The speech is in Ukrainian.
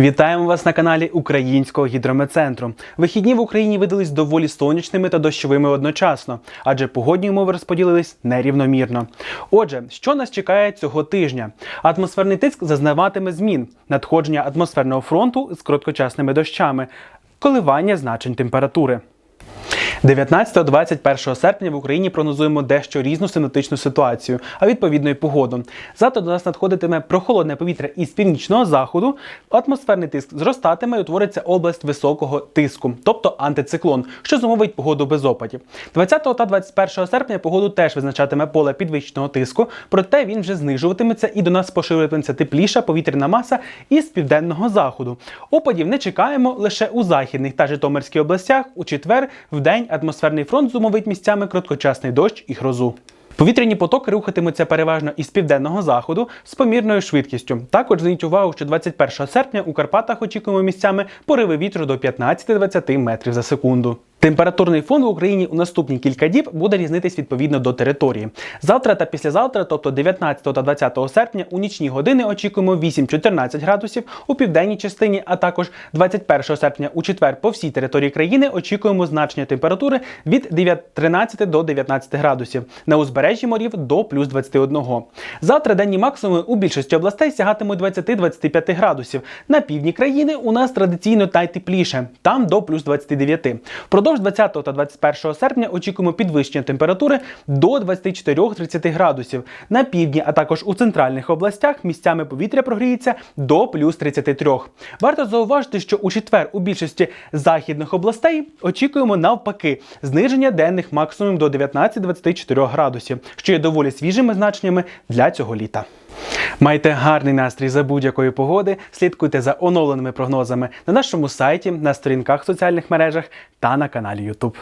Вітаємо вас на каналі Українського гідрометцентру. Вихідні в Україні видались доволі сонячними та дощовими одночасно, адже погодні умови розподілились нерівномірно. Отже, що нас чекає цього тижня? Атмосферний тиск зазнаватиме змін, надходження атмосферного фронту з короткочасними дощами, коливання значень температури. 19-21 серпня в Україні прогнозуємо дещо різну синоптичну ситуацію, а відповідно й погоду. Завтра до нас надходитиме прохолодне повітря із північного заходу, атмосферний тиск зростатиме і утвориться область високого тиску, тобто антициклон, що зумовить погоду без опадів. 20 та 21 серпня погоду теж визначатиме поле підвищеного тиску, проте він вже знижуватиметься і до нас поширюватиметься тепліша повітряна маса із південного заходу. Опадів не чекаємо лише у західних та Житомирській областях. У четвер в день атмосферний фронт зумовить місцями короткочасний дощ і грозу. Повітряні потоки рухатимуться переважно із південного заходу з помірною швидкістю. Також зверніть увагу, що 21 серпня у Карпатах очікуємо місцями пориви вітру до 15-20 метрів за секунду. Температурний фон в Україні у наступні кілька діб буде різнитись відповідно до території. Завтра та післязавтра, тобто 19 та 20 серпня, у нічні години очікуємо 8-14 градусів у південній частині, а також 21 серпня у четвер по всій території країни очікуємо значення температури від 9 13 до 19 градусів. На узбережжі морів до плюс 21. Завтра денні максимуми у більшості областей сягатимуть 20-25 градусів. На півдні країни у нас традиційно найтепліше, там до плюс 29. Впродовж 20 та 21 серпня очікуємо підвищення температури до 24-30 градусів. На півдні, а також у центральних областях місцями повітря прогріється до плюс 33. Варто зауважити, що у четвер у більшості західних областей очікуємо навпаки зниження денних максимумів до 19-24 градусів, що є доволі свіжими значеннями для цього літа. Майте гарний настрій за будь-якої погоди. Слідкуйте за оновленими прогнозами на нашому сайті, на сторінках в соціальних мережах та на каналі YouTube.